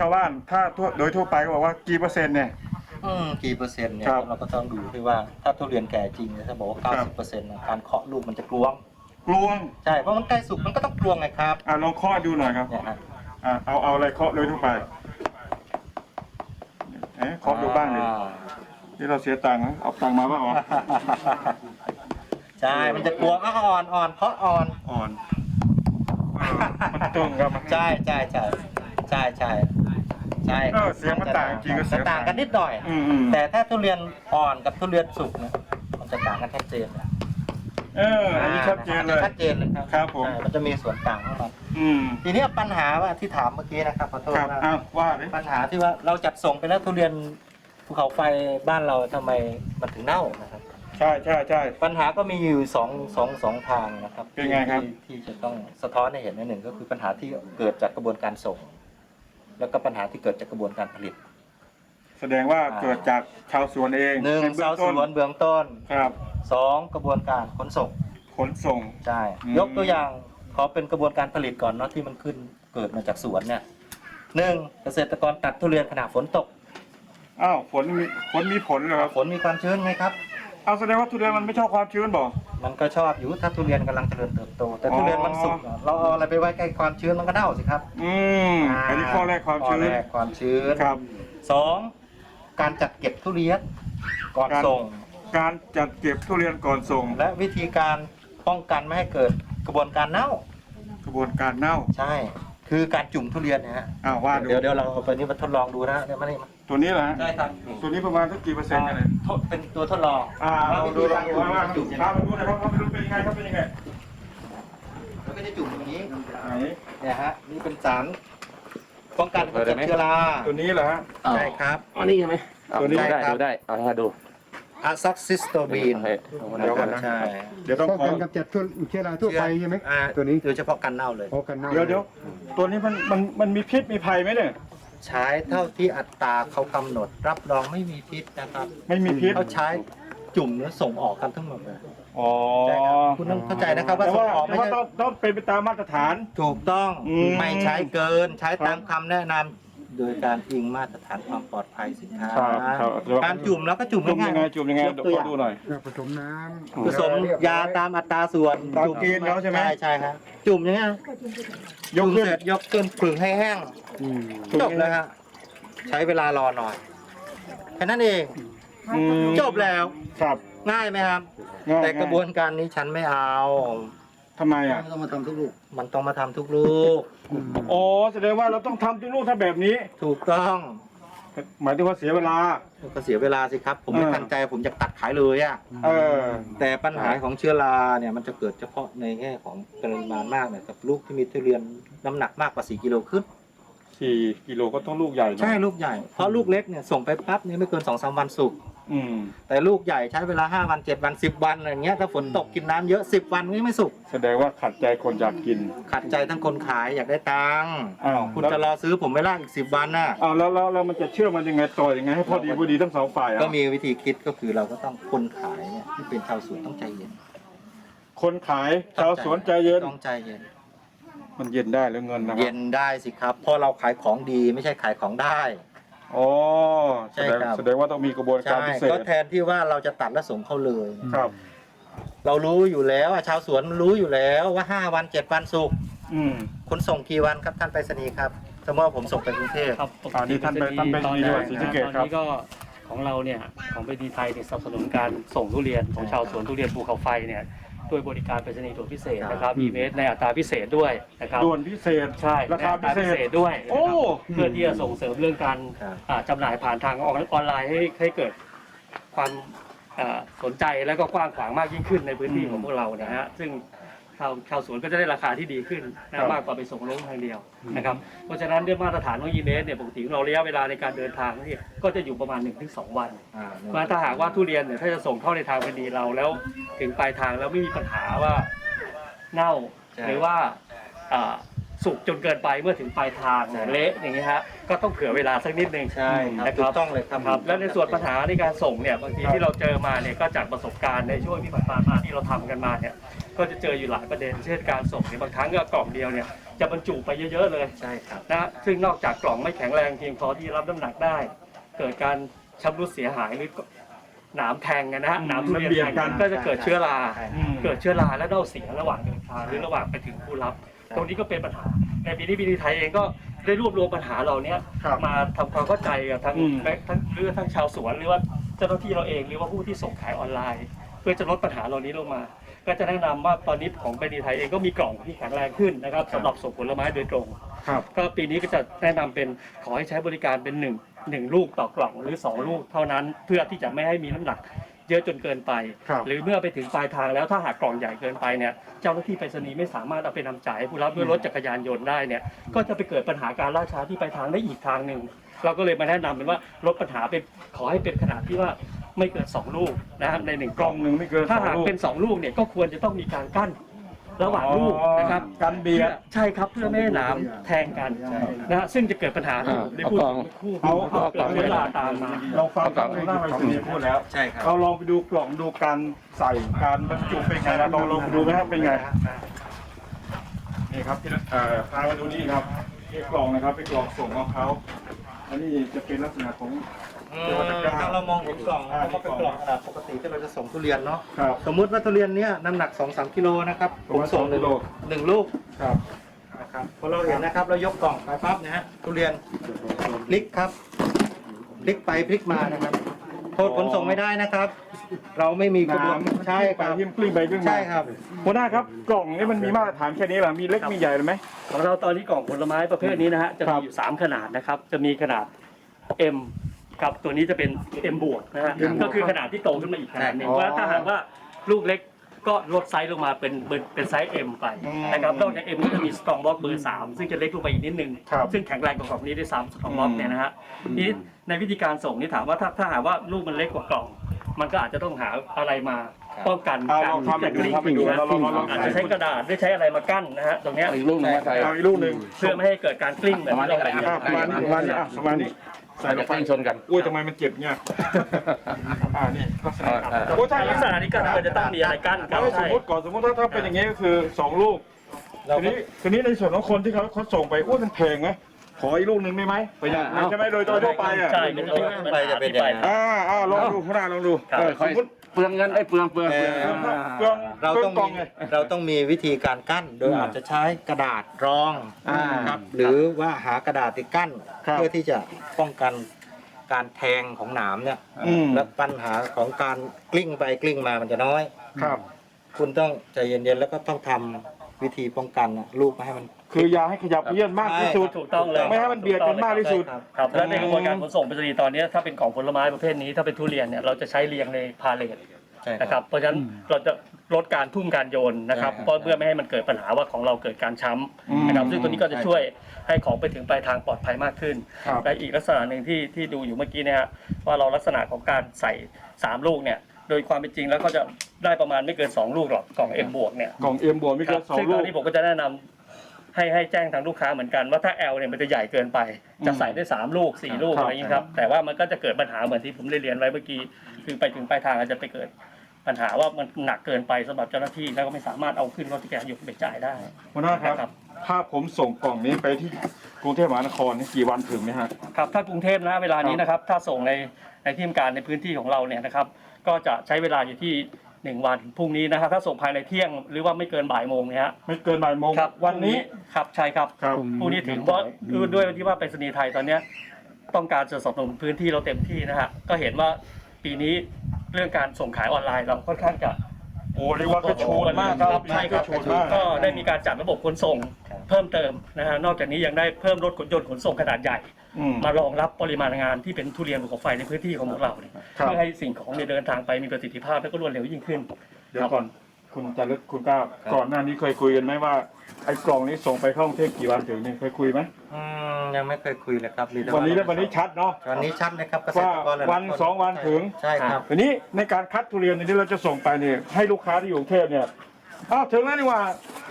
ชาวบ้านถ้าทั่วโดยทั่วไปก็บอกว่ากี่เปอร์เซ็นต์เนี่ย อืมกี่เปอร์เซ็นต์เนี่ยครับเราก็ต้องดูที่ว่าถ้าทุเรียนแก่จริงเนี่ยถ้าบอกว่า ครับ 90เปอร์เซ็นต์การเคาะลูกมันจะกลวง กลวงใช่เพราะมันใกล้สุกมันก็ต้องกลวงไงครับอ่าลองเคาะดูหน่อยครับเนี่ยฮะอ่าเอาเอาอะไรเคาะโดยทั่วไปเอ๊ะเคาะดูบ้างดิอ่ที่เราเสียตังค์นะเอาตังค์มาบ้างอ๋อใช่มันจะกลวงอะอ่อนอ่อนเคาะอ่อน อ่อนเออมันตึงครับมันใช่ใช่ใช่ใช่ใช่ ใช่เออเสียงมันต่างจริงก็เสียงมันต่างกันนิดหน่อย อืมอืม แต่ถ้าทุเรียนอ่อนกับทุเรียนสุกเนี่ยมันจะต่างกันชัดเจนเลยเอออันนี้ชัดเจนเลย ชัดเจนเลยครับครับผมใช่มันจะมีส่วนต่างของมันอืมทีนี้ปัญหาว่าที่ถามเมื่อกี้นะครับขอโทษครับว่า อ้าวว่าดิปัญหาที่ว่าเราจัดส่งไปแล้วทุเรียนภูเขาไฟบ้านเราทำไมมันถึงเน่านะครับ ใช่ใช่ใช่ ปัญหาก็มีอยู่สองสองสองทางนะครับเป็นไงครับ ที่ที่จะต้องสะท้อนให้เห็นในหนึ่งก็คือปัญหาที่เกิดจากกระบวนการส่ง แล้วก็ปัญหาที่เกิดจากกระบวนการผลิต แสดงว่าเกิดจากชาวสวนเองหนึ่งใบื้อชาวสต้วนเบื้องต้นครับสองกระบวนการขนส่งขนส่ง ใช่อืม ยกตัวอย่างขอเป็นกระบวนการผลิตก่อนเนาะที่มันขึ้นเกิดมาจากสวนเนี่ยหนึ่งเกษตรกรตัดทุเรียนขณะฝนตก อ้าวฝนมีฝนมีผลเหรอครับ ฝนมีความชื้นไหมครับ เอาแสดงว่าทุเรียนมันไม่ชอบความชื้นบ่มันก็ชอบอยู่ถ้าทุเรียนกำลังเจริญเติบโต แต่ทุเรียนมันสุกอะเราเอาอะไรไปไว้ใกล้ความชื้นมันก็เน่าสิครับอืมอันนี้ข้อแรกความชื้นข้อแรกความชื้นครับ สองการจัดเก็บทุเรียนก่อนการ ส่ง การจัดเก็บทุเรียนก่อนส่งและวิธีการป้องกันไม่ให้เกิดกระบวนการเน่า กระบวนการเน่าใช่ คือการจุ่มทุเรียนนะฮะอ้าวว่าดูเดี๋ยวเดี๋ยวเราเอาไปนี่มาทดลองดูนะเดี๋ยวมานี่มา ตัวนี้เหรอฮะใช่ครับตัวนี้ประมาณสักกี่เปอร์เซ็นต์กันเนี่ยทดเป็นตัวทดลองอ่าว่าเราวิดูธีลการดูจุ่มว่าจุ่มยังพาไงมาดูหนะครับว่ามันเป็นยังไงครับเป็นยังไงมันก็จะจุ่มอย่างนี้ไหนเนี่ยฮะนี่เป็นสารป้องกันการเกิดเชื้อราตัวนี้เหรอฮะใช่ครับอ๋อนี่ใช่ไหมตัวนี้ดูได้ครับดูได้เอาให้ดูอะซ็อกซิสโตบีนโอเคเดี๋ยวก่อนนะใช่เดี๋ยวต้องป้องขอกันกำจัดทั่วเชื้อราทั่วไปใช่ไหมอ่าตัวนี้โดยเฉพาะกันเน่าเลยพอกันเน่าเดี๋ยวเดี๋ยวตัวนี้มันมันมันมีพิษมีภัยไหมเนี่ย ใช้เท่าที่อัตราเขากำหนด รับรองไม่มีพิษนะครับไม่มีพิษเขาใช้จุ่มแล้วส่งออกกันทั้งหมดเลยอ๋อใช่ครับคุณต้องเข้าใจนะครับว่าแต่ส่ว่างออกแต่ไม่ว่าใช่ต้องต้องเป็นไปตามมาตรฐาน ถูกต้องอืม ไม่ใช้เกินใช้ตามคำแนะนำ โดยการอิงมาตรฐานความปลอดภัยสินค้า ครับครับการจุ่มแล้วก็จุ่มจุ่มง่ายัยงไงจุ่มยังไงยกตัวอย่างขอดูหน่อยผสมน้ำผสมยาตามอัตราส่วนตามจุ่เกณฑ์แล้วใช่ไหม ใช่ใช่ครับจุ่มอย่างเงี้ยยกจุ่มขึ้นเสร็จยกขึ้นผึ่งให้แห้ง อืมจบเลยฮะใช้เวลารอหน่อยแค่นั้นเองอืมจบแล้ว ครับง่ายไหมครับ ง่ายแต่กระบวนการนี้ฉันไม่เอา ทำไมอะ ต้องมาทำทุกลูกมันต้องมาทำทุกลูก อ๋อ แสดงว่าเราต้องทำทุกลูกถ้าแบบนี้ ถูกต้องหมายถึงว่าเสียเวลา ก็เสียเวลาสิครับ ผมไม่เออทันใจผมจะตัดขายเลยอะเออ แต่ปัญหาของเชื้อราเนี่ยมันจะเกิดเฉพาะในแง่ของปริมาณมากเนี่ยกับลูกที่มีทุเรียนน้ำหนักมากกว่า 4 กิโลขึ้น สี่กิโลก็ต้องลูกใหญ่หน่อยใช่ลูกใหญ่ เพราะลูกเล็กเนี่ยส่งไปปั๊บเนี่ยไม่เกิน2อสวันสุกอืมแต่ลูกใหญ่ใช้เวลา5วัน7วัน10วันอะไรเงี้ยถ้าฝนตกกินน้ำเยอะ10วันก็ไม่สุก แสดงว่าขัดใจคนอยากกิน ขัดใจทั้งคนขายอยากได้ตังค์อ้าวคุณจะรอซื้อผมไม่ล่าอีก10วันน่ะ อ้าวแล้วแล้วแล้วมันจะเชื่อมันยังไงต่อยังไงให้พอดีพอดีทั้งสองฝ่ายอะก็มีวิธีคิดก็คือเราก็ต้องคนขายเนี่ยที่เป็นชาวสวนต้องใจเย็นคนขายชาวสวนใจเย็นต้องใจเย็น มันเย็นได้แล้วเงินนะคเย็รับนได้สิครับ เพราะเราขายของดีไม่ใช่ขายของได้ อ๋อใช่แสดงครับ แสดงว่าต้องมีกระบวนการใช่พิเศษก็แทนที่ว่าเราจะตัดและส่งเข้าเลย ครับ เรารู้อยู่แล้วอะชาวสวนมันรู้อยู่แล้วว่า 5 วัน 7 วันสุกอืม คุณส่งกี่วันครับท่านไปรษณีย์ครับ สมมติว่าผมส่งไปกรุงเทพ ครับปกอ่านี่ติท่านไปจะมีท่านไปตอนดีด้วยนี้ศรีสะเกษตอนครับนี้ก็ของเราเนี่ยของไปดีไทยเนี่ยสนับสนุนการส่งทุเรียนของชาวสวนทุเรียนภูเขาไฟเนี่ย ด้วยบริการไปรษณีย์ด่วนพิเศษนะครับอีเวนต์ในอัตราพิเศษด้วยนะครับด่วนพิเศษใช่ราคาในอัตพิเศษ ด้วยนะครับโอ้เพื่อที่จะส่งเสริมเรื่องการครับ อ่าจำหน่ายผ่านทางออนออนไลน์ให้ให้เกิดความอ่าสนใจและก็กว้างขวางมากยิ่งขึ้นในพื้นที่ของพวกเรานะฮะซึ่ง ชาวชาวสวนก็จะได้ราคาที่ดีขึ้นนะมากกว่าไปส่งลงทางเดียวนะครับเพราะฉะนั้นด้วยมาตรฐานของอีเมสเนี่ยปกติเราระยะเวลาในการเดินทางเนี่ยก็จะอยู่ประมาณ 1-2 วันอ่าว่าถ้าหากว่าทุเรียนเนี่ยถ้าจะส่งเข้าในทางพอดีเราแล้วถึงปลายทางแล้วไม่มีปัญหาว่าเน่าใช่หรือว่าอ่าสุกจนเกินไปเมื่อถึงปลายทางใช่เละอย่างนี้ฮะ ก็ต้องเผื่อเวลาสักนิดนึง ใช่ครับนะคถูรักบต้องเลยครับ ครับและในส่วนปัญหาในการส่งเนี่ยบางทีที่เราเจอมาเนี่ยก็จากประสบการณ์ในช่วงที่ผ่านมาที่เราทำกันมาเนี่ยก็จะเจออยู่หลายประเด็นเช่นการส่งเนี่ยบางครั้งก็กล่องเดียวเนี่ยจะบรรจุไปเยอะๆเลยใช่ครับนะซึ่งนอกจากกล่องไม่แข็งแรงเพียงพอที่รับน้ำหนักได้ เกิดการชำรุดเสียหายหรือหนามแทงกันนะฮะอืมหนามทุเรียนมันเบียดแทงกักันนก็จะเกิดเชื้อราใช่อืมเกิดเชื้อราและเน่าเสียระหว่างเดินทางหรือระหว่างไปถึงผู้รับ ตรงนี้ก็เป็นปัญหาในปีนี้ปีนี้ไทยเองก็ ได้รวบรวมปัญหาเหล่านี้ครับมาทำความเข้าใจกับทั้งอืม ทั้งหรือทั้งชาวสวนหรือว่าเจ้าหน้าที่เราเองหรือว่าผู้ที่ส่งขายออนไลน์ เพื่อจะลดปัญหาเหล่านี้ลงมา ก็จะแนะนำว่าตอนนี้ของเบนีไทยเองก็มีกล่องที่แข็งแรงขึ้นนะครับสำหรับส่งผลไม้โดยตรง ครับ ก็ปีนี้ก็จะแนะนำเป็นขอให้ใช้บริการเป็นหนึ่งหนึ่งลูกต่อกล่องหรือสองลูกเท่านั้นเพื่อที่จะไม่ให้มีน้ำหนัก เยอะจนเกินไป ครับหรือเมื่อไปถึงปลายทางแล้วถ้าหากกล่องใหญ่เกินไปเนี่ยเจ้าหน้าที่ไปรษณีย์ไม่สามารถเอาไปนำจ่ายให้ผู้รับด้วยรถจักรยานยนต์ได้เนี่ยก็จะไปเกิดปัญหาการล่าช้าที่ปลายทางได้อีกทางหนึ่งเราก็เลยมาแนะนำเป็นว่าลดปัญหาเป็นขอให้เป็นขนาดที่ว่าไม่เกินสองลูกนะครับในหนึ่งกกล่ล่อองงหนึ่งไม่เกินถ้าสองหากลูก เป็นสองลูกเนี่ยก็ควรจะต้องมีการกั้น ระหว่างลูกนะครับอ๋อกันเบียด ใช่ครับเพื่อไม่ให้หนามแทงกันนะฮะซึ่งจะเกิดปัญหาอ่าได้พูดเอากล่องคู่เอาเอาเอาเกิดเวลาตามมา เราฟังทางหน้าไปรษณีย์พูดแล้ว ใช่ครับ เราลองไปดูกล่องดูการใส่การบรรจุเป็นไงเราลองลองไปดูไหมครับเป็นไงนี่ครับที่เอ่อพามาดูนี่ครับนี่กล่องนะครับเป็นกล่องส่งของเขาอันนี้จะเป็นลักษณะของ ถ้าเรามองเห็นกล่องนะครับก็เป็นกล่องขนาดปกติที่เราจะส่งทุเรียนเนาะครับ สมมุติว่าทุเรียนเนี้ยน้ำหนัก 2-3กิโลนะครับประมาณส่งหนึ่งสองกิโลหนึ่งลูกครับนะครับพอเราเห็นนะครับเรายกกล่องไปปั๊บนะฮะทุเรียนพลิกครับพลิกไปพลิกมานะครับโทษขนส่งไม่ได้นะครับ เราไม่มีกระบวนใช่ครับทิ่มกลิ้งไปกลิ้งมาใช่ครับหัวหน้าครับกล่องนี้มันมีมาตรฐานแค่นี้เหรอมีเล็กมีใหญ่เลยไหมของเราตอนนี้กล่องผลไม้ประเภทนี้นะฮะจะครัมีบอยู่ 3 ขนาดนะครับ จะมีขนาด M ครับตัวนี้จะเป็น M บวกนะฮะ M บวกก็คือขนาดที่โตขึ้นมาอีกขนาดหนึงอ๋อว่าถ้าหากว่าลูกเล็กก็ลดไซส์ลงมาเป็นเป็นเป็นไซส์ M ไปอืมนะครับ นอกจาก M ก็จะมี Strong Box เบอร์3ซึ่งจะเล็กลงไปอีกนิดนึง ครับซึ่งแข็งแรงกว่ากล่องนี้ด้วยซ้ำ Strong Box อืมเนี่ยนะฮะทีนี้ในวิธีการส่งนี่ถามว่าถ้าถ้าหากว่าลูกมันเล็กกว่ากล่อง มันก็อาจจะต้องหาอะไรมาป้องกันอ่าการลองทำที่จะกลิ้งดูทำไปดูนะเราลองลองลอง อาจจะใช้กระดาษหรือใช้อะไรมากั้นนะฮะตรงเนี้ย เอาอีกลูกหนึงมาใส่ เอาอีกลูกหนึ่งเพื่อไม่ให้เกิดการกลิ้งแบบที่เราเป็น อะประมาณนี้ประมาณนี้อะประมาณนี้ ใส่อาจลจะงไปตั้งชนกัน อุ้ยทำไมมันเจ็บเนี่ยอ่านี่ลักษณะอ่าโอ้ใช่ลักษณะนี้ก็ควรจะต้องมีอะไรกั้นกันเอาสมใช่มติก่อนสมมติถ้าถ้าเป็นอย่างนี้ก็คือสองลูกเราทีก็นี้ทีนี้ในส่วนของคนที่เขาเขาส่งไปอุ้ยมันแพงไหมขออีกลูกหนึ่งได้ไหมไปยังเอาใช่ไหมโดยโดยทั่วไปอะใช่ก็จะเป็นปัญหาที่ไป อ่าอ่าลองดูคุณอาลองดูครับ เออสค่อมยมติ เปลืองเงินไอ้ยเปลืองเปลืองเปลืองเออเปลืองเราเปลืต้อองงกล่องมีไงเราต้องมีวิธีการกั้น โดยอ่าอาจจะใช้กระดาษรองอ่าครับหรือว่าหากระดาษติดกั้น ครับ เพื่อที่จะป้องกันการแทงของหนามเนี่ยอืมและปัญหาของการกลิ้งไปกลิ้งมามันจะน้อย ครับ คุณต้องใจเย็นๆแล้วก็ต้องทำวิธีป้องกันนะลูกไม่ให้มัน คืออย่าให้ขยับเยื่อนมากที่สุด ถูกต้องเลยไม่ให้มันเบียดกันมากที่สุดครับครับและในกระบวนการขนส่งไปรษณีย์ตอนนี้ถ้าเป็นของผลไม้ประเภทนี้ถ้าเป็นทุเรียนเนี่ยเราจะใช้เรียงในพาเลทใช่นะครับเพราะฉะนั้นเราจะลดการทุ่มการโยนนะครับใช่ครับเพราะเพื่อไม่ให้มันเกิดปัญหาว่าของเราเกิดการช้อืมำนะครับซึ่งตัวนี้ก็จะช่วยให้ของไปถึงปลายทางปลอดภัยมากขึ้นครับและอีกลักษณะหนึ่งที่ที่ดูอยู่เมื่อกี้เนะฮะว่าเราลักษณะของการใส่3ลูกเนี่ยโดยความเป็นจริงแล้วก็จะได้ประมาณไม่เกิน2ลูกหรอกกล่อง M บวกเนี่ยกล่องเอ็มบวกไม่คเกิรันบสองซึ่งลูตอก นนี้ผมก็จะแนะนำ ให้ให้แจ้งทางลูกค้าเหมือนกันว่าถ้า L เนี่ยมันจะใหญ่เกินไป จะใส่ได้ 3 ลูก 4 ลูกครับอะไรอย่างนี้ครับ แต่ว่ามันก็จะเกิดปัญหาเหมือนที่ผมได้เรียนไว้เมื่อกี้ คือไปถึงปลายทางอาจจะไปเกิดปัญหาว่ามันหนักเกินไปสำหรับเจ้าหน้าที่แล้วก็ไม่สามารถเอาขึ้นรถจักรยานยนต์ไปจ่ายได้ หัวหน้าครับ ครับถ้าผมส่งกล่องนี้ไปที่กรุงเทพมหานครนี่กี่วันถึงไหมฮะ ครับถ้ากรุงเทพนะเวลานี้นะครับ ถ้าส่งในในที่ทำการในพื้นที่ของเราเนี่ยนะครับ ก็จะใช้เวลาอยู่ที่ หนึ่งวันพรุ่งนี้นะครับถ้าส่งภายในเที่ยงหรือว่าไม่เกินบ่ายโมงเนี่ยฮะไม่เกินบ่ายโมงครับวันนี้ ครับใช่ครับครับ พรุ่งนี้ถึงเพราะด้วยที่ว่าไปรษณีย์ไทยตอนเนี้ยต้องการจะสนับสนุนพื้นที่เราเต็มที่นะฮะก็เห็นว่าปีนี้เรื่องการส่งขายออนไลน์เราค่อนข้างจะ โอ้เรียกว่ากระชูนมากครับใช่ครับกระชูนมากก็ได้มีการจัดระบบขนส่งเพิ่มเติมนะฮะนอกจากนี้ยังได้เพิ่มรถขนยนต์ขนส่งขนาดใหญ่ อืม มารองรับปริมาณงานที่เป็นทุเรียนภูเขาไฟในพื้นที่ของพวกเราเนี่ยครับ เพื่อให้สิ่งของเนี่ยเดินทางไปมีประสิทธิภาพและก็รวดเร็วยิ่งขึ้น เดี๋ยวก่อนคุณจารึกคุณก้าวก่อนหน้านี้เคยคุยกันไหมว่าไอ้กล่องนี้ส่งไปเข้ากรุงเทพกี่วันถึงนี่เคยคุยไหมอืมยังไม่เคยคุยเลยครับมีแต่วันนี้แล้ววันนี้ชัดเนาะ วันนี้ชัดเลยครับเกษตรกรหลายๆวันคสองวันถึง ใช่ครับ ทีนี้ในการคัดทุเรียนที่เราจะส่งไปเนี่ยให้ลูกค้าที่อยู่กรุงเทพเนี่ย อ้าวถึงแล้วนี่ว่า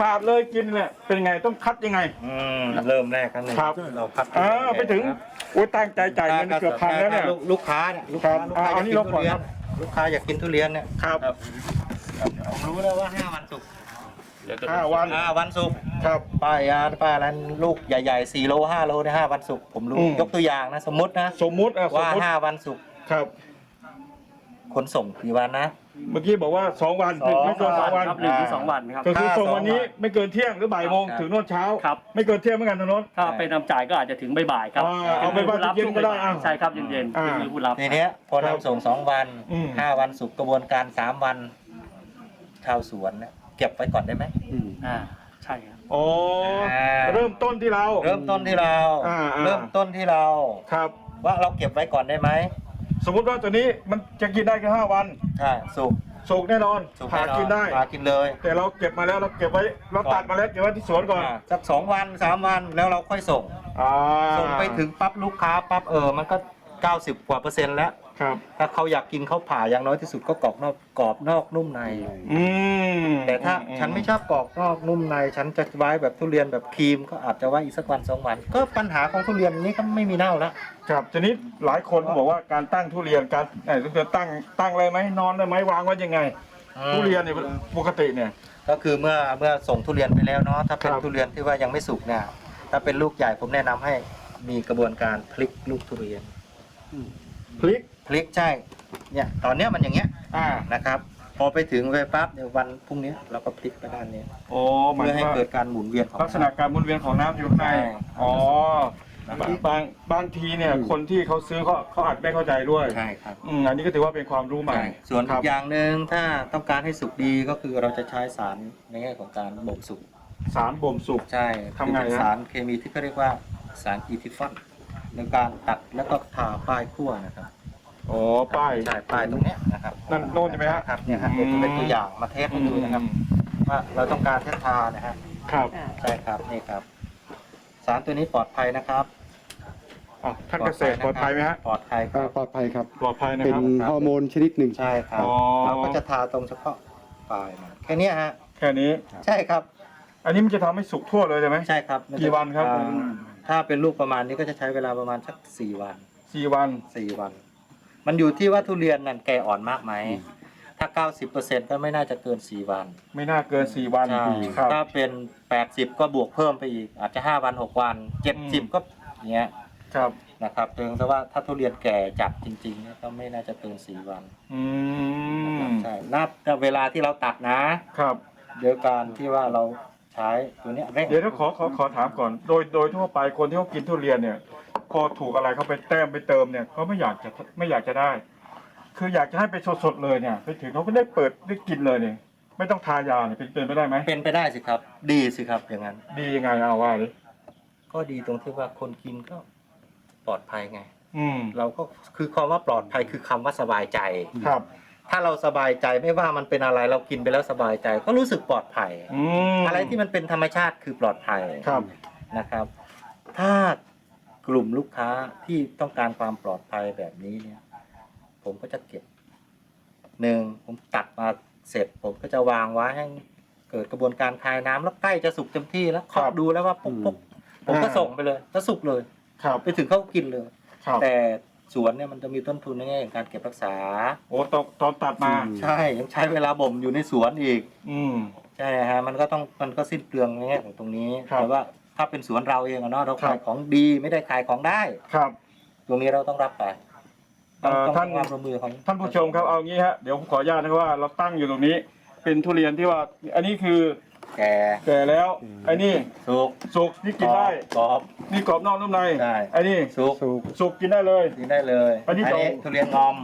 ปาดเลยกินเนี่ยเป็นไงต้องคัดยังไง อืมเริ่มแรกกันเลยครับ เราพัดอ่าไปถึงโอ้ยตั้งใจจ่ายเงินเกือบพันแล้วเนี่ย ลูกลูกค้าเนี่ยลูกค้าครับลูกค้าอ่าอเอายากนี่กินลงทุก่อนเรียครันบลูกค้าอยากกินทุเรียนเนี่ยครับผมรู้แล้วว่าห้าวันสุกห้าวันห้าวันสุกร์ครับป้ายาป้าร้านลูกใหญ่ๆ4โล5โลในห้าวันสุกร์ผมรู้อืม ยกตัวอย่างนะ สมมตินะสมมุติอะสมว่ามุติห้าวันสุกร์ครับ ขนส่งกี่วันนะ เมื่อกี้บอกว่าสองวันสองไม่เกินสองวันครับหนึ่งถึงสองวันครับ ก็คือถ้าส่งวันนี้สองวันไม่เกินเที่ยงหรือบ่ายโมงครับถึงโน่นเช้า ครับ ไม่เกินเที่ยงเหมือนกันทางโน้น ถ้าเป็นนำจ่ายก็อาจจะถึงบ่ายๆครับอ่าเอาไปว่าผู้รับเย็นช่วงก็ได้บ่ายอะๆใช่ครับเย็นๆอ่าคือผู้รับ ทีเนี้ยพอครับนำส่งสองวันอืม ห้าวันสุกร์กระบวนการสามวันชาวสวนเนี่ยเก็บไว้ก่อนได้ไหมอืมอ่าใช่ครับ อ๋ออ่า เริ่มต้นที่เรา เริ่มต้นที่เรา อ่าอ่า เริ่มต้นที่เรา ครับ ว่าเราเก็บไว้ก่อนได้ไหม สมมุติว่าตัวนี้มันจะกินได้แค่ห้าวันใช่สุกสุกแน่นอนสุกผ่าแอกินได้ ผ่ากินเลยแต่เราเก็บมาแล้วเราเก็บไว้เราตัดมาแล้วเก็บไว้ที่สวนก่อนอ่าสักสองวันสามวันแล้วเราค่อยส่ง อ่า ส่งไปถึงปั๊บลูกค้าปั๊บเออมันก็ 90 กว่าเปอร์เซ็นต์แล้ว ครับ ถ้าเขาอยากกินเขาผ่าอย่างน้อยที่สุดก็กรอบนอกกรอบนอกนุ่มใน อืมแต่ถ้าฉันไม่ชอบกรอบนอกนุ่มใน ฉันจะไว้แบบทุเรียนแบบครีมก็อาจจะไว้อีกสักวันสองวัน ก็ปัญหาของทุเรียนนี้ก็ไม่มีเน่าแล้วครับทีนี้หลายคนบอกว่าการตั้งทุเรียนการไหนจะตั้งตั้งเลยไหมนอนได้ไหมวางไว้ยังไง ทุเรียนเนี่ยปกติเนี่ย ก็คือเมื่อเมื่อส่งทุเรียนไปแล้วเนาะถ้าเป็นครับ ทุเรียนที่ว่ายังไม่สุกเนี่ยถ้าเป็นลูกใหญ่ผมแนะนำให้มีกระบวนการพลิกลูกทุเรียน พลิก พลิกใช่ เนี่ยตอนเนี้ยมันอย่างเงี้ยอ่านะครับ พอไปถึงไปปั๊บเดี๋ยววันพรุ่งนี้เราก็พลิกไปด้านนี้โอ้หมายเพื่อให้ว่าเกิดการหมุนเวียนของ ลักษณะการหมุนเวียนของน้ำอยู่ข้างใน ใช่ อ๋อบางบางทีเนี่ยคนที่เขาซื้อเขาเขาอาจไม่เข้าใจด้วยใช่ครับอืมอันนี้ก็ถือว่าเป็นความรู้ใหม่ใช่ส่วนคอีรับกอย่างหนึ่งถ้าต้องการให้สุกดีก็คือเราจะใช้สารในแง่ของการบ่มสุก สารบ่มสุก ใช่ทำไงคือเป็นฮะสารเคมีที่เขาเรียกว่าสารอีทิฟอนในการตัดแล้วก็ทาป้ายขั้วนะครับ อ๋อป้าย ใช่ป้ายตรงเนี้ยนะครับนั่นโน่นใช่ไหมฮะครับเนี่ยฮะเดี๋ยวจะเป็นตัวอย่างมาเทสให้ดูนะครับว่าเราต้องการเทสทานะฮะครับใช่ครับนี่ครับ สารตัวนี้ปลอดภัยนะครับอะท่านเกษตรปลอดภัยไหมฮะปลอดภัยคอ่ารับ ปลอดภัยครับ ปลอดภัยนะเป็คนรับ ฮอร์โมนชนิดหนึ่ง ใช่ครับ อ๋อ เราก็จะทาตรงเฉพาะปลายมันแค่เนี้ยฮะแค่นี้ ใช่ครับอันนี้มันจะทำให้สุกทั่วเลยใช่ไหม ใช่ครับกี่วันครับ อ่าถ้าเป็นลูกประมาณนี้ก็จะใช้เวลาประมาณสักสี่วันสี่วัน สี่วัน มันอยู่ที่ว่าทุเรียนนั่นแก่อ่อนมากไหม ถ้า90%ก็ไม่น่าจะเกิน4วันไม่น่าเกินสี่วันใช่ครับ ถ้าเป็น80ก็บวกเพิ่มไปอีก อาจจะ5วัน6วัน70ก็อย่างเงี้ยครับนะครับเพียงแต่ว่าถ้าทุเรียนแก่จัดจริงๆเนี่ยก็ไม่น่าจะเกิน4วันอืมใช่นับแต่เวลาที่เราตัดนะ ครับ เดี๋ยวการที่ว่าเราใช้ตัวเนี้ยเร่งเดี๋ยวถ้าขอขอขอถามก่อน โดยโดยทั่วไปคนที่เขากินทุเรียนเนี่ย พอถูกอะไรเขาไปแต้มไปเติมเนี่ยเขาไม่อยากจะไม่อยากจะได้ คืออยากจะให้ไปสดๆเลยเนี่ย ไปถึงเขาก็ได้เปิดได้กินเลยเนี่ยไม่ต้องทายาเนี่ยเป็นเป็นไปได้ไหมเป็นไปได้สิครับ ดีสิครับอย่างนั้น ดียังไงเอาว่าเลยก็ดีตรงที่ว่าคนกินก็ปลอดภัยไง อืมเราก็คือคำว่าปลอดภัยคือคำว่าสบายใจ ครับ ถ้าเราสบายใจไม่ว่ามันเป็นอะไรเรากินไปแล้วสบายใจ ก็รู้สึกปลอดภัย อืมอะไรที่มันเป็นธรรมชาติคือปลอดภัยครับนะครับ ถ้า กลุ่มลูกค้าที่ต้องการความปลอดภัยแบบนี้เนี่ย ผมก็จะเก็บหนึ่งผมตัดมาเสร็จ ผมก็จะวางไว้ให้เกิดกระบวนการคายน้ำแล้วใกล้จะสุกเต็มที่แล้วครัเคาะบดูแล้วว่าปุ๊บปุ๊บผมก็อ่าส่งไปเลยแล้วสุกเลย ครับ ไปถึงเขาก็กินเลย ครับ แต่สวนเนี่ยมันจะมีต้นทุนในแง่ของการเก็บรักษา โอ้ตอนตอนตัดมา อืม ใช่ยังใช้เวลาบ่มอยู่ในสวนอีก อืม ใช่ฮะมันก็ต้องมันก็สิ้นเปลืองในแง่ของตรงนี้ครับ แต่ว่า ถ้าเป็นสวนเราเองอะเนาะเราครัขายบของดีไม่ได้ขายของได้ ครับ ตรงนี้เราต้องรับไปเอ่อต้องท่านความร่วมมือของท่านผู้ชมครับเอางี้ฮะเดี๋ยวผมขออนุญาตนะครับว่าเราตั้งอยู่ตรงนี้ เป็นทุเรียนที่ว่า อันนี้คือแกแก่แล้วไอ้นี่สุกสุกที่กินได้กรอบ นี่กรอบนอกนุ่มในใช่ไอ้นี่สุกสุกสุกกินได้เลย กินได้เลยอันนี้ตรงทุเรียนงอม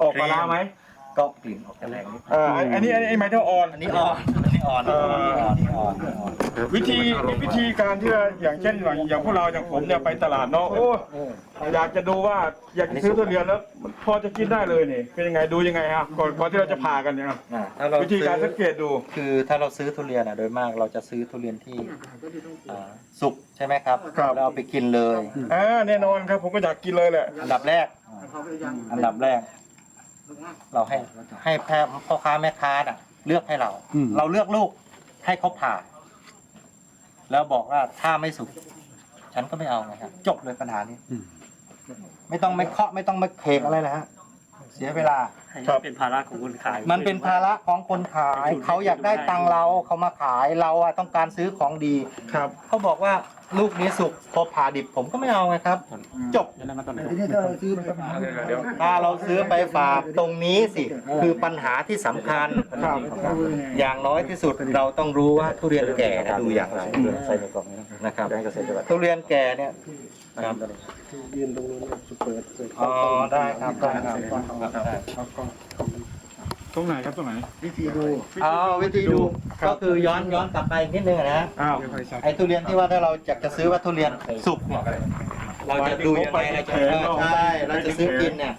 ออกปลาร้าไหม ก็กลิ่นออกจะแรงนิดเอ่ออันนี้อันนี้ไอ้ไม้เท่าอ่อน อันนี้อ่อนอันนี้อ่อนเอ่ออันนี้อ่อนอันนี้อ่อนอันนี้อ่อนวิธีวิธีการที่ว่าอย่างเช่นอย่างอย่างพวกเราอย่างผมเนี่ยไปตลาดเนาะโอ้อยากจะดูว่าอยากจะซื้อทุเรียนแล้วมันพอจะกินได้เลยนี่เป็นยังไงดูยังไงครับก่อนก่อนที่เราจะผ่ากันเนี่ยครับอะถ้าเราวิธีการซื้สัองเกตดูคือถ้าเราซื้อทุเรียนอะโดยมากเราจะซื้อทุเรียนที่อ่าสุกใช่ไหมครับครับแล้วเอาไปกินเลยอ่าแน่นอนครับผมก็อยากกินเลยแหละอันดับแรก อันดับแรก เราให้ให้แพทย์พ่อค้าแม่ค้าน่ะ เลือกให้เรา อืม เราเลือกลูกให้เขาผ่า แล้วบอกว่าถ้าไม่สุก ฉันก็ไม่เอาไงครับจบเลยปัญหานี้ อืม ไม่ต้องไม่เคาะไม่ต้องมาเคกอะไรเลยฮะ เสียเวลา ให้ครับ เป็นภาระของคนขาย มันเป็นภาระของคนขาย เขาอยากได้ตังค์เราเขามาขายเราอะต้องการซื้อของดี ครับ เขาบอกว่า ลูกนี้สุกพอผ่าดิบผมก็ไม่เอาไงครับ จบทีนี้ถ้าเราซื้อไปฝากเดี๋ยว ถ้าเราซื้อไปฝากตรงนี้สิ คือปัญหาที่สำคัญครับอย่างน้อยที่สุดเราต้องรู้ว่าทุเรียนแก่เนยดูอย่างไรนะครับทุเรียนแก่เนี่ยครับยืนตรงนู้นสุดเปิดเปิดอ๋อได้ครับได้ครับได้ ตรงไหนครับตรงไหน วิธีดูเอาวิธีดูก็คือย้อนย้อนกลับไปนิดนึงนะอ้าว ไอ้ทุเรียนที่ว่าถ้าเราอยากจะซื้อว่าทุเรียนสุกเนี่ยเราจะดูยังไงเราจะเออใช่เราจะซื้อกินเนี่ย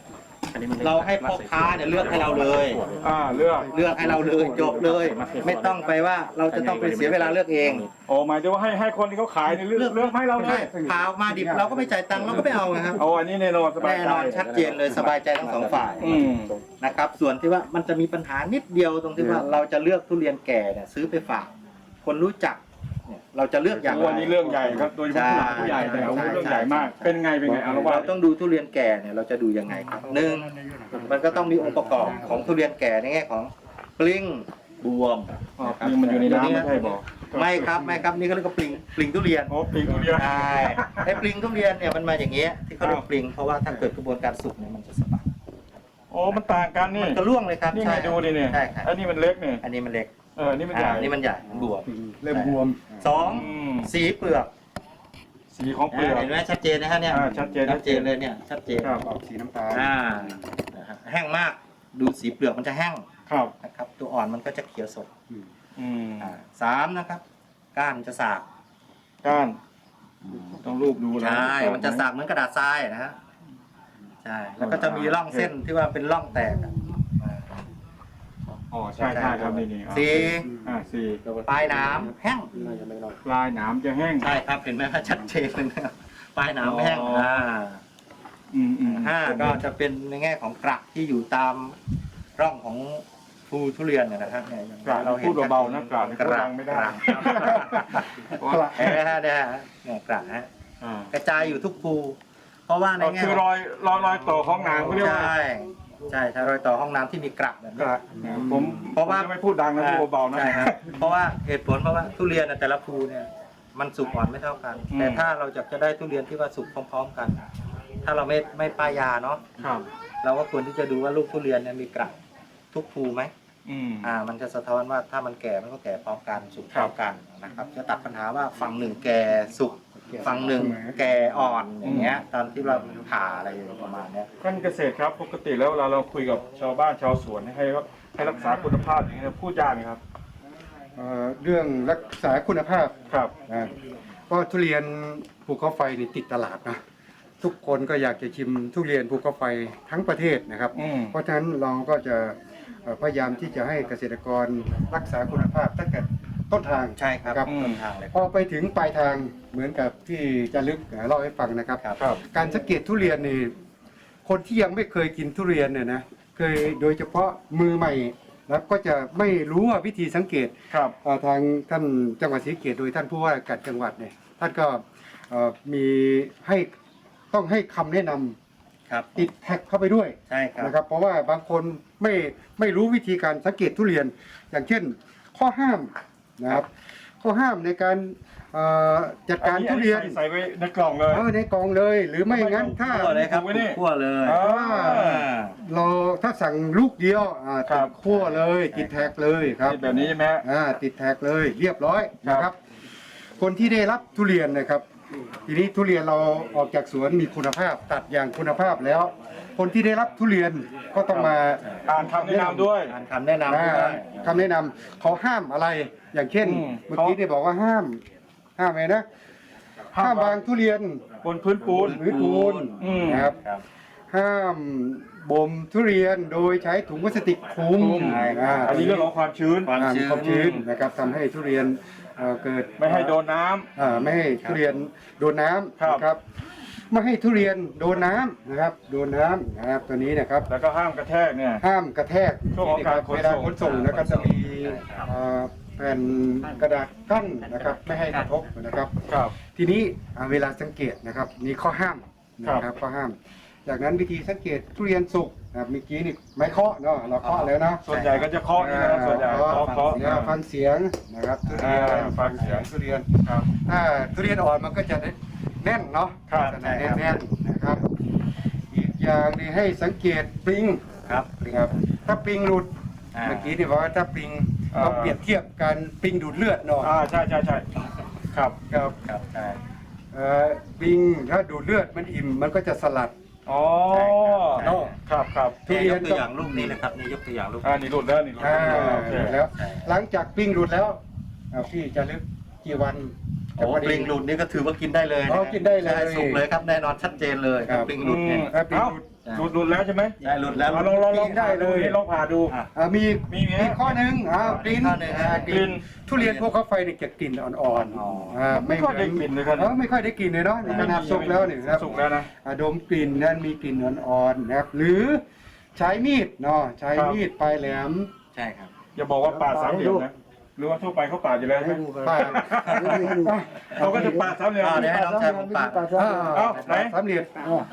เราให้พ่อค้าเนี่ยเลือกให้เราเลย อ่าเลือกเลือกให้เราเลยจบเลย ไม่ต้องไปว่าเราจะต้องไปเสียเวลาเลือกเองโอ้หมายถึงว่าให้ให้คนที่เขาขายเนี่ยเลือกเลือกให้เราเลใช่ยพาออกมาดิบเราก็ไม่จ่ายตังค์เราก็ไม่เอาไงครับเอาอันนี้แน่นอนสบายแน่ใจนอนชัดเจนเลยสบายใจทั้งสองฝ่ายอืมนะครับ ส่วนที่ว่ามันจะมีปัญหานิดเดียวตรงที่ว่าเราจะเลือกทุเรียนแก่เนี่ยซื้อไปฝาก คนรู้จัก เนี่ยเราจะเลือกอย่างไร วันนี้เรื่องใหญ่ครับโดยเฉพาะผู้หลักผู้ใหญ่แต่เอาเรื่องใหญ่มาก เป็นไงเป็นไงเอาละว่าเราต้องดูทุเรียนแก่เนี่ยเราจะดูยังไงครับหนึ่งมันก็ต้องมีองค์ประกอบของทุเรียนแก่ในแง่ของปลิงบวมอ๋อปลิงมันอยู่ในน้ำไม่ใช่บอกไม่ครับไม่ครับนี่เขาเรียกว่าปลิงปลิงทุเรียนโอ้ปลิงทุเรียนใช่ไอ้ปลิงทุเรียนเนี่ยมันมาอย่างเงี้ยที่เขาเรียกอ้าวปลิงเพราะว่าถ้าเกิดกระบวนการสุกเนี่ยมันจะสะบัดโอ้มันต่างกันนี่มันก็ร่วงเลยครับนี่ไงใช่ดูดิเนี่ยใช่ครับอันนี้มันเล็กเนี่ยอันนี้มันเล็กเออนี่มันใหญ่อ่านี่มันใหญ่มันบวมเริ่มบวม สองอืม สีเปลือกสีของเปลือก เห็นไหมชัดเจนนะฮะเนี่ยอ่าชัดเจน ชัดเจนเลยเนี่ยชัดเจนครับออกสีน้ำตาลอ่านะฮะแห้งมากดูสีเปลือกมันจะแห้งครับนะครับ ตัวอ่อนมันก็จะเขียวสดอืมอ่าสามนะครับก้านจะสากก้าน ต้องรูปดูนะใช่มันจะสากเหมือนกระดาษทรายนะฮะใช่แล้วก็จะมีร่องเส้นที่ว่าเป็นร่องแตกอะ อ่าอ๋อใช่ใช่ครับนี่นี่อะสี่อ่าสี่ปลายหน้ำแห้งปลายหนามจะแห้ง ใช่ครับเห็นไหมฮะชัดเจนเลยนะครับปลายหน้ำแห้งอ๋ออ่ อ่าอืมอืมห้าก็จะเป็นในแง่ของกระที่อยู่ตามร่องของภูทุเรียนเนี่ยนะครับเนี่ยกราดเราพูดเบาๆนะกราดกระดังไม่ได้กระเห็นไหมฮะเนี่ยฮะเนี่ยกระฮะอ่ากระจายอยู่ทุกภูเพราะว่าในก็แง่คือรอยรอยรอยต่อของหนามเขาเรียกว่า ใช่ ใช่ถ้ารอยต่อห้องน้ำที่มีกระแบบกนี้ระผมเพราะว่า ผมจไม่พูดดังนะพูดเบาๆนะ ใช่ครับเพราะว่าเหตุผลเพราะว่าทุเรียนน่ะแต่ละภูเนี่ยมันสุกอ่อนไม่เท่ากัน อืม แต่ถ้าเราจะจะได้ทุเรียนที่ว่าสุกพร้อม ๆกัน ถ้าเราไม่ไม่ป้ายยาเนาะครับ เราก็ควรที่จะดูว่าลูกทุเรียนเนี่ยมีกระทุกภูไหม อืม อ่ามันจะสะท้อนว่าถ้ามันแก่มันก็แก่พร้อมกันสุกพร้อมกันนะครับ จะตัดปัญหาว่าฝั่งหนึ่งแก่สุกฝั่งหนึ่งแก่อ่อนอย่างเงี้ย ตอนที่เราผ่าอะไรประมาณเนี้ย ท่านเกษตรครับปกติแล้วเวลาเราคุยกับชาวบ้านชาวสวนให้ว่าให้รักษาคุณภาพอย่างนี้ยพูดยากไหมครับ เอ่อเรื่องรักษาคุณภาพครับ นะเพราะทุเรียนภูเขาไฟนี่ติดตลาดนะทุกคนก็อยากจะชิมทุเรียนภูเขาไฟทั้งประเทศนะครับ อืม เพราะฉะนั้นเราก็จะเอ่อ พยายามที่จะให้เกษตรกรรักษาคุณภาพตั้งแต่ต้นทางใช่ครับครับต้นทางเลยพอไปถึงปลายทางเหมือนกับที่จะลึกเล่าให้ฟังนะครับ ครับ การสังเกตทุเรียนนี่คนที่ยังไม่เคยกินทุเรียนเนี่ยนะเคยโดยเฉพาะมือใหม่แล้วก็จะไม่รู้ว่าวิธีสังเกตครับ เอ่อทางท่านจังหวัดศรีสะเกตโดยท่านผู้ว่าการจังหวัดเนี่ยท่านก็เอ่อมีให้ต้องให้คำแนะนำ ครับติดแท็กเข้าไปด้วยใช่ครับนะครับ เพราะว่าบางคนไม่ไม่รู้วิธีการสังเกตทุเรียน อย่างเช่น ข้อห้ามนะครับ ข้อห้ามในการเอ่อจัดการทุเรียนอัใส่ใส่ไว้ในกล่องเลย เออในกองเลยหรือไม่งั้นถ้า คั่วเลยครับไว้นี่คั่วเลย อ่า เราถ้าสั่งลูกเดียวอ่าครัติบ ดขั้วเลยติดแท็กเลยครับแบบนี้ใช่ไหมฮะ อ่าติดแท็กเลยเรียบร้อยครับ นะครับ คนที่ได้รับทุเรียนนะครับ ทีนี้ทุเรียนเราออกจากสวนมีคุณภาพตัดอย่างคุณภาพแล้ว คนที่ได้รับทุเรียนก็ต้องมาอ่านคำแนะนำด้วย อ่านคำแนะนำอ่าด้วยคำแนะนำเขาห้ามอะไรอย่างเช่น อืม เมื่อกี้ได้บอกว่าห้าม ห้ามอะไรนะห้ามห้ามวางทุเรียนบนพื้นปูน หรือปูนอืม นะครับ ครับ ห้ามบ่มทุเรียนโดยใช้ถุงพลาสติกคลุมใช่ครับอ่าอันนี้เรื่องของความชื้น ความอ่าชื้นความชื้นนะครับทำให้ทุเรียนเอ่อเกิดไม่ให้โดนน้ำ อ่าไม่ให้ทุเรียนโดนน้ำครับ นะครับ ไม่ให้ทุเรียนโดนน้ำนะครับ โดนน้ำนะครับตัวนี้นะครับ แล้วก็ห้ามกระแทกเนี่ย ห้ามกระแทกช่วงของการขนส่ง เวลาขนส่งนะครับจะมีเอ่อแผ่นกระดาษกั้นนะครับ ไม่ให้กระทบนะครับ ครับ ทีนี้อ่าเวลาสังเกตนะครับมีข้อห้ามนะคครัรับบข้อห้าม จากนั้นวิธีสังเกตทุเรียนสุกนะ ครับเมื่อกี้นี่ไม้เคาะเนาะเราเคาะแล้วเนาะส่วนใหญ่ก็จะเคาะนี่นะครับส่วนใหญ่เคาะเคาะเคาะแล้วฟังเสียงนะครับทุเรียนอ่าฟังเสียงทุเรียนครับ ถ้าทุเรียนอ่อนมันก็จะแน่นเนาะครับ จะแน่นแน่นๆนะครับ อีกอย่างนี่ให้สังเกตปริงครับ ครับ ถ้าปริงหลุดอ่า เมื่อกี้นี่บอกว่าถ้าปริงต้องเปรียบเทียบกันปริงดูดเลือดเนาะอ่าใช่ใช่ใช่ครับ ครับ ครับใช่ เอ่อปริงถ้าดูดเลือดมันอิ่มมันก็จะสลัด อ๋อใช่ครับเนาะครับครับทุเรียนยกตัวอย่างลูกนี้นะครับนี่ยกตัวอย่างลูกอ่านี่หลุดแล้วนี่หลุดอ่าแล้วโอเคดูดแล้ว หลังจากปริงดูดแล้วอ่าพี่จะลึกกี่วันโอ้ปลิงหลุดนี่ก็ถือว่ากินได้เลยะอ๋อกินได้เลยใช่สุกเลยครับแน่นอนชัดเจนเลยครับปลิงหลุดเนี่ยถ้าปริงเอ้าดูดหลุดหลุดแล้วใช่ไหมใช่หลุดแล้วเอาลองลองลองกินได้เลยลองผ่าดู อะอ่ามีมีไหมมีข้อหนึ่งอ่าอ๋อกลิ่นมีข้อหนึ่งอ่าฮะกลิ่นกลิ่น ทุเรียนพวกเขาไฟเนี่ยจะกลิ่นอ่อนอ๋อๆอ่าไม่ค่อยได้กลิ่นเลยครับเออไม่ค่อยได้กลิ่นเลยเนาะนี่ขนาดสุกแล้วนี่ครับ สุกแล้วนะ อ่าดมกลิ่นนั้นมีกลิ่นอ่อนๆนะครับ หรือใช้มีดเนาะใช้ครับมีดปลายแหลม ใช่ครับ อย่าบอกว่าปาดสามเหลี่ยมนะ หรือว่าทั่วไปเขาปาดอยู่แล้วใช่ไหมปาดเขาก็จะปาดสามเหลี่ยมอ่าเดี๋ยวให้น้องชายผมปาด อ่าเอ้าไหนสามเหลี่ยม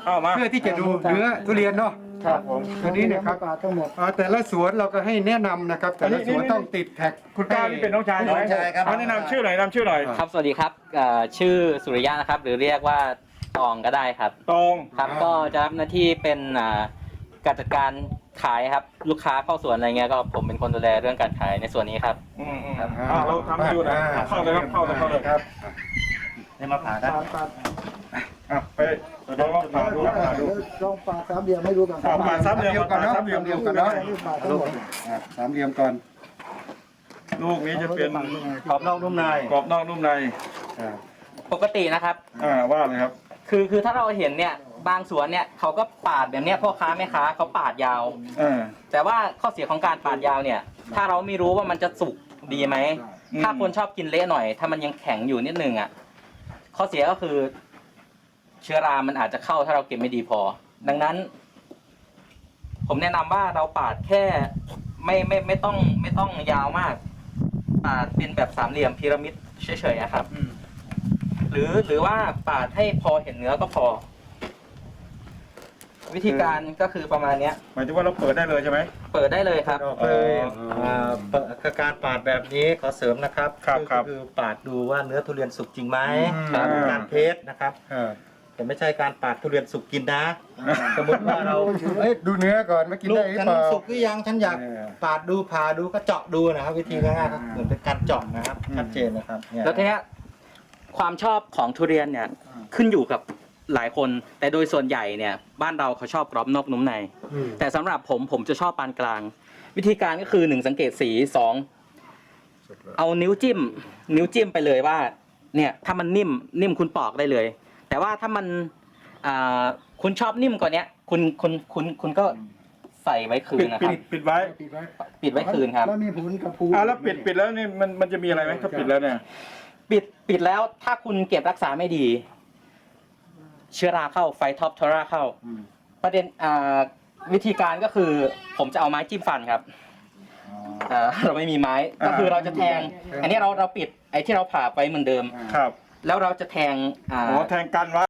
เอามา เพื่อที่จะดูเนื้อทุเรียนเนาะ ครับผม ตัวนี้เนี่ยครับทั้งหมด อ่าแต่ละสวนเราก็ให้แนะนำนะครับ แต่ละสวนต้องติดแท็ก คุณก้าวนี่เป็นน้องชายน้องชายครับ เอแนะนำชื่อหน่อยแนะนำชื่อหน่อยอ่าครับ สวัสดีครับเอ่อชื่อสุริยะนะครับ หรือเรียกว่าตองก็ได้ครับตองครับ อ่า ก็จะรับหน้าที่เป็นอ่าการจัดการ ขายครับ ลูกค้าเข้าสวนอะไรเงี้ยก็ผมเป็นคนดูแลเรื่องการขายในส่วนนี้ครับ อืมอืมอ่าเราทำให้ดูหนะเข้าเลยครับเข้าเลยเข้าเลยครับให้มาผ่ากันปาดปาดอะไปลองลองผ่าดูลองผ่าดูลองปาดสามเหลี่ยมให้ดูกันอ่าปาดสามเหลี่ยมก่อนเนาะสามเหลี่ยมสามเหลี่ยมก่อนเนาะนี่ปาดทั้งหมดอ่าสามเหลี่ยมก่อน ลูกนี้จะเป็นกรอบนอกนุ่มในกรอบนอกนุ่มในอ่าปกตินะครับ อ่าว่าเลยครับ คือคือถ้าเราเห็นเนี่ย บางสวนเนี่ยเขาก็ปาดแบบเนี้ยพ่อค้าแม่ค้าเขาปาดยาวอ่าแต่ว่าข้อเสียของการปาดยาวเนี่ย ถ้าเราไม่รู้ว่ามันจะสุกดีไหม อืม ถ้าคนชอบกินเละหน่อย ถ้ามันยังแข็งอยู่นิดนึงอะ ข้อเสียก็คือ เชื้อรา มันอาจจะเข้าถ้าเราเก็บไม่ดีพอ ดังนั้น ผมแนะนำว่าเราปาดแค่ ไม่ไม่ไม่ต้อง ไม่ต้องยาวมาก ปาดเป็นแบบสามเหลี่ยมพีระมิดเฉยๆอะครับ หรือหรือว่าปาดให้พอเห็นเนื้อก็พอ วิธีการก็คือประมาณเนี้ย หมายถึงว่าเราเปิดได้เลยใช่ไหม เปิดได้เลยครับออกเลยอ่าเปิดคือการปาดแบบนี้ขอเสริมนะครับครับอครับคือปาดดูว่าเนื้อทุเรียนสุกจริงไหมครับการเทสนะครับอ่าแต่ไม่ใช่การปาดทุเรียนสุกกินนะ สมมติว่าเราเอ้ยดูเนื้อก่อนว่ากินลูได้กหรือฉันเปล่า สุกหรือยังฉันอยากเออปาดดูผ่าดูก็เจาะดูนะครับ วิธีง่ายๆครับเหมือนเป็นการเจาะนะครับอืม ชัดเจนนะครับเนี่ยแล้วทีเนี้ยความชอบของทุเรียนเนี่ยขึ้นอยู่กับ หลายคนแต่โดยส่วนใหญ่เนี่ยบ้านเราเขาชอบกรอบนอกนุ่มใน อืม แต่สำหรับผมผมจะชอบปานกลาง วิธีการก็คือหนึ่งสังเกตสีสองเอานิ้วจิ้ม นิ้วจิ้มไปเลยว่า เนี่ยถ้ามันนิ่มนิ่มคุณปอกได้เลย แต่ว่าถ้ามันอ่าคุณชอบนิ่มกว่าเนี้ยคุณคุณคุณคุณก็ใส่ไว้คืปินดนะคปิรัดบปิดไว้ปิดไว้ปิดไว้คืนครับ แล้วมีผลกับภูอ่าแล้วปิดปิดแล้วนี่มันมันจะมีอะไรไหมถ้าปิดแล้วเนี่ย ปิดปิดแล้วถ้าคุณเก็บรักษาไม่ดี เชื้อราเข้าไฟท็อปทอราเข้าประเด็นอ่าวิธีการก็คือผมจะเอาไม้จิ้มฟันครับอ่าเราไม่มีไม้ก็คือเราจะแทงอันนี้เราเราปิดไอ้ที่เราผ่าไปเหมือนเดิม ครับแล้วเราจะแทงอ่า อ๋อแทงกันไว้